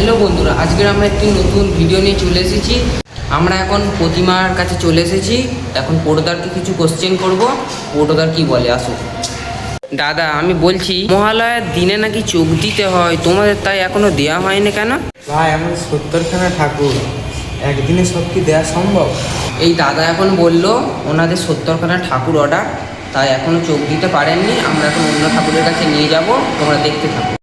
Hello বন্ধুরা আজকে আমরা একটি নতুন ভিডিও নিয়ে চলে এসেছি। আমরা এখন প্রতিমার কাছে চলে এসেছি। এখন পোটোদারকে কিছু কোশ্চেন করব। পোটোদার কি বলে আসো। দাদা আমি বলছি মহালয়ার দিনে নাকি চোখ দিতে হয়? তোমাদের তাই এখনও দেওয়া হয়নি কেন? ভাই আমাদের সত্তরখানা ঠাকুর। একদিনে সব কি দেওয়া সম্ভব? এই দাদা এখন বলল ওনাদের সত্তরখানা ঠাকুর অর্ডার তাই এখনও চোখ দিতে পারেননি। আমরা এখন অন্য ঠাকুরের কাছে নিয়ে যাব। তোমরা দেখতে থাকো।